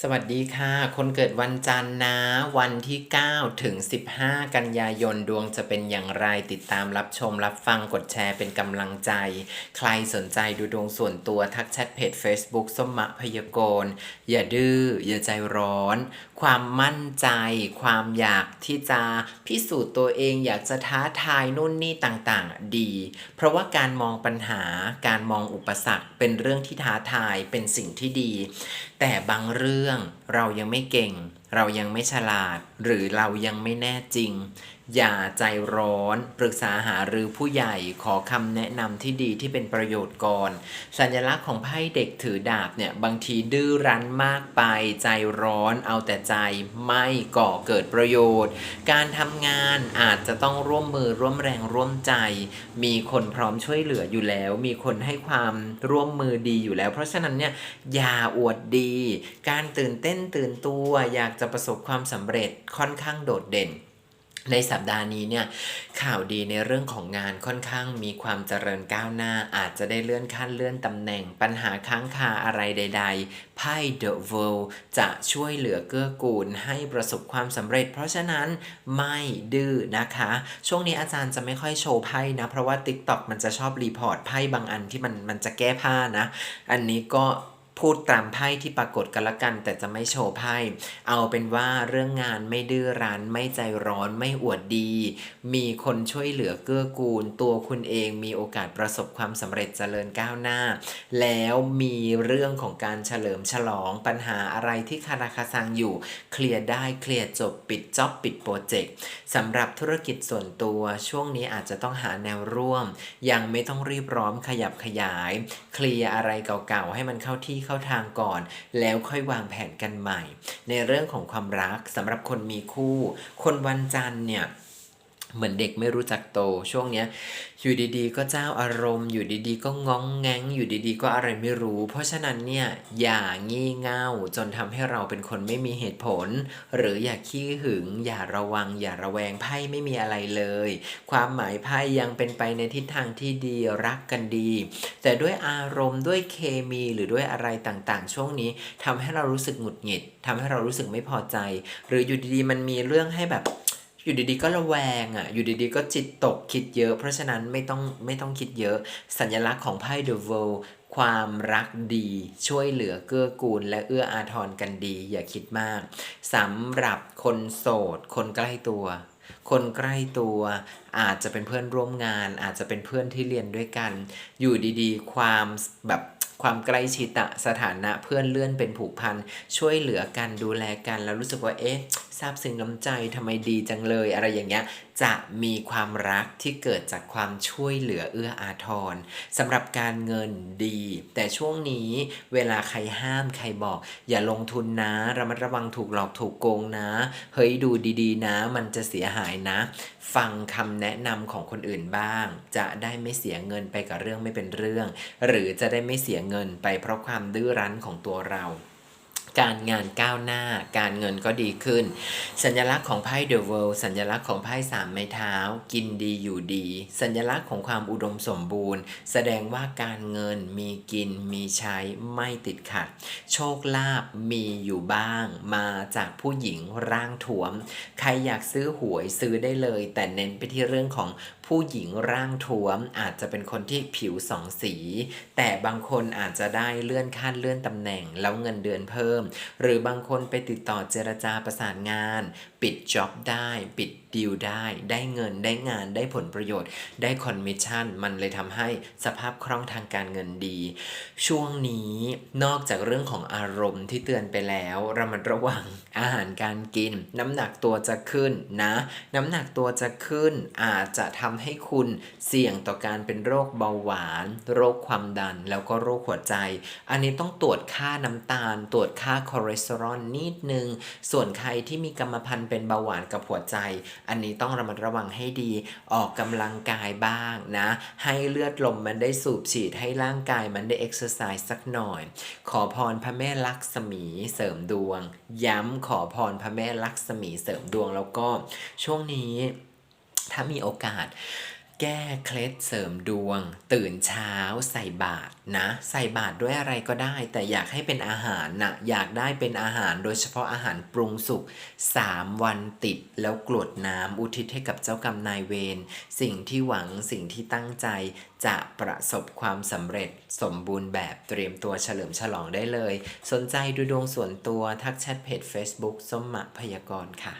สวัสดีค่ะ คนเกิดวันจันทร์นะ วันที่ 9 ถึง 15 กันยายนดวงจะเป็นอย่างไรติดตามรับชมรับฟังกดแชร์เป็นกำลังใจ ใครสนใจดูดวงส่วนตัวทักแชทเพจ Facebook ส้มมะพยากรณ์อย่าดื้อ อย่าใจร้อน ความมั่นใจ ความอยากที่จะพิสูจน์ตัวเองอยากจะท้าทายนู่นนี่ต่างๆ ดี เพราะว่าการมองปัญหาการมองอุปสรรคเป็นเรื่องที่ท้าทายเป็นสิ่งที่ดี แต่บางเรื่องเรายังไม่เก่ง เรายังไม่ฉลาด หรือเรายังไม่แน่จริงอย่าใจร้อน ปรึกษาหารือผู้ใหญ่ขอคำแนะนำที่ดีที่เป็นประโยชน์ก่อน สัญลักษณ์ของไพ่เด็กถือดาบเนี่ย บางทีดื้อรั้นมากไปใจร้อน เอาแต่ใจไม่ก่อเกิดประโยชน์ การทำงานอาจจะต้องร่วมมือร่วมแรงร่วมใจ มีคนพร้อมช่วยเหลืออยู่แล้ว มีคนให้ความร่วมมือดีอยู่แล้ว เพราะฉะนั้นเนี่ยอย่าอวดดี การตื่นเต้นตื่นตัวอยากจะประสบความสำเร็จค่อนข้างโดดเด่น ในสัปดาห์นี้เนี่ยข่าวดีในเรื่องของงานค่อนข้างมีความเจริญก้าวหน้า อาจจะได้เลื่อนขั้นเลื่อนตำแหน่งปัญหาค้างคาอะไรใด ๆ ไพ่ The World จะช่วยเหลือเกื้อกูลให้ประสบความสำเร็จ เพราะฉะนั้นไม่ดื้อนะคะ ช่วงนี้อาจารย์จะไม่ค่อยโชว์ไพ่นะ เพราะว่า TikTok มันจะชอบรีพอร์ตไพ่บางอันที่มันมันจะแก้ผ้านะ อันนี้ก็ พูดตามไพ่ที่ปรากฏกันละกัน แต่จะไม่โชว์ไพ่ เอาเป็นว่าเรื่องงานไม่ดื้อรั้นไม่ใจร้อนไม่อวดดี มีคนช่วยเหลือเกื้อกูล ตัวคุณเองมีโอกาสประสบความสำเร็จเจริญก้าวหน้า แล้วมีเรื่องของการเฉลิมฉลองปัญหาอะไรที่คาราคาซังอยู่ เคลียร์ได้เคลียร์จบปิดจ็อบปิดโปรเจกต์สำหรับธุรกิจส่วนตัวช่วงนี้อาจจะต้องหาแนวร่วม ยังไม่ต้องรีบร้อนขยับขยาย เคลียร์อะไรเก่าๆให้มันเข้าที่เข้าทางก่อน แล้วค่อยวางแผนกันใหม่ ในเรื่องของความรักสำหรับคนมีคู่ คนวันจันทร์เนี่ย เหมือนเด็กไม่รู้จักโตช่วงเนี้ยอยู่ดีๆ ก็เจ้าอารมณ์ อยู่ดีๆ ก็ง้องแงงอยู่ดีๆ ก็อะไรไม่รู้ เพราะฉะนั้นเนี่ยอย่างี่เง่าจนทำให้เราเป็นคนไม่มีเหตุผล หรืออย่าขี้หึง อย่าระวัง อย่าระแวงไพ่ไม่มีอะไรเลย ความหมายไพ่ยังเป็นไปในทิศทางที่ดีรักกันดี แต่ด้วยอารมณ์ด้วยเคมีหรือด้วยอะไรต่างๆ ช่วงนี้ทำให้เรารู้สึกหงุดหงิดทำให้เรารู้สึกไม่พอใจ หรืออยู่ดีๆมันมีเรื่องให้แบบ อยู่ดีๆก็ระแวงอะ อยู่ดีๆก็จิตตกคิดเยอะ เพราะฉะนั้นไม่ต้องไม่ต้องคิดเยอะ สัญลักษณ์ของไพ่ The World ความรักดีช่วยเหลือเกื้อกูล และเอื้ออาทรกันดี อย่าคิดมากสำหรับคนโสด คนใกล้ตัว คนใกล้ตัว อาจจะเป็นเพื่อนร่วมงาน อาจจะเป็นเพื่อนที่เรียนด้วยกัน อยู่ดีๆ ความแบบ ความใกล้ชิดอะสถานะเพื่อนเลื่อนเป็นผูกพันช่วยเหลือกันดูแลกัน แล้วรู้สึกว่าเอ๊ะซาบซึ้งน้ำใจทำไมดีจังเลยอะไรอย่างเงี้ยจะมีความรักที่เกิดจากความช่วยเหลือเอื้ออาทรสำหรับการเงินดี แต่ช่วงนี้เวลาใครห้ามใครบอก อย่าลงทุนนะระมัดระวังถูกหลอกถูกโกงนะ เฮ้ยดูดีๆนะ มันจะเสียหายนะ ฟังคำแนะนำของคนอื่นบ้าง จะได้ไม่เสียเงินไปกับเรื่องไม่เป็นเรื่อง หรือจะได้ไม่เสียเงินไปเพราะความดื้อรั้นของตัวเรา การงานก้าวหน้า การเงินก็ดีขึ้น สัญลักษณ์ของไพ่ The World สัญลักษณ์ของไพ่สามไม้เท้า กินดีอยู่ดี สัญลักษณ์ของความอุดมสมบูรณ์ แสดงว่าการเงินมีกินมีใช้ไม่ติดขัด โชคลาภมีอยู่บ้าง มาจากผู้หญิงร่างถวม ใครอยากซื้อหวยซื้อได้เลย แต่เน้นไปที่เรื่องของผู้หญิงร่างทวม อาจจะเป็นคนที่ผิวสองสี แต่บางคนอาจจะได้เลื่อนขั้นเลื่อนตำแหน่งแล้วเงินเดือนเพิ่มหรือบางคนไปติดต่อเจรจาประสานงาน ปิดจ็อบได้ ปิดดีลได้ ได้เงินได้งานได้ผลประโยชน์ ได้คอนมิชชั่น มันเลยทำให้สภาพคล่องทางการเงินดี ช่วงนี้นอกจากเรื่องของอารมณ์ที่เตือนไปแล้วระมัดระวังอาหารการกิน น้ำหนักตัวจะขึ้นนะ น้ำหนักตัวจะขึ้นอาจจะทำให้คุณเสี่ยงต่อการเป็นโรคเบาหวาน โรคความดันแล้วก็โรคหัวใจ อันนี้ต้องตรวจค่าน้ำตาล ตรวจค่าคอเลสเตอรอลนิดนึง ส่วนใครที่มีกรรมพันธุ์เป็นเบาหวานกับหัวใจ อันนี้ต้องระมัดระวังให้ดี ออกกำลังกายบ้างนะ ให้เลือดลมมันได้สูบฉีดให้ร่างกายมันได้เอ็กซ์ไซส์สักหน่อย ขอพรพระแม่ลักษมีเสริมดวง ย้ำขอพรพระแม่ลักษมีเสริมดวงแล้วก็ช่วงนี้ถ้ามีโอกาส แก้เคล็ดเสริมดวง ตื่นเช้าใส่บาตรนะ ใส่บาตรด้วยอะไรก็ได้ แต่อยากให้เป็นอาหารนะอยากได้เป็นอาหารโดยเฉพาะอาหารปรุงสุก3วันติดแล้วกรวดน้ำอุทิศให้กับเจ้ากรรมนายเวรสิ่งที่หวังสิ่งที่ตั้งใจจะประสบความสำเร็จสมบูรณ์แบบเตรียมตัวเฉลิมฉลองได้เลย สนใจดูดวงส่วนตัวทักแชทเพจ Facebook ส้มมะพยากรณ์ค่ะ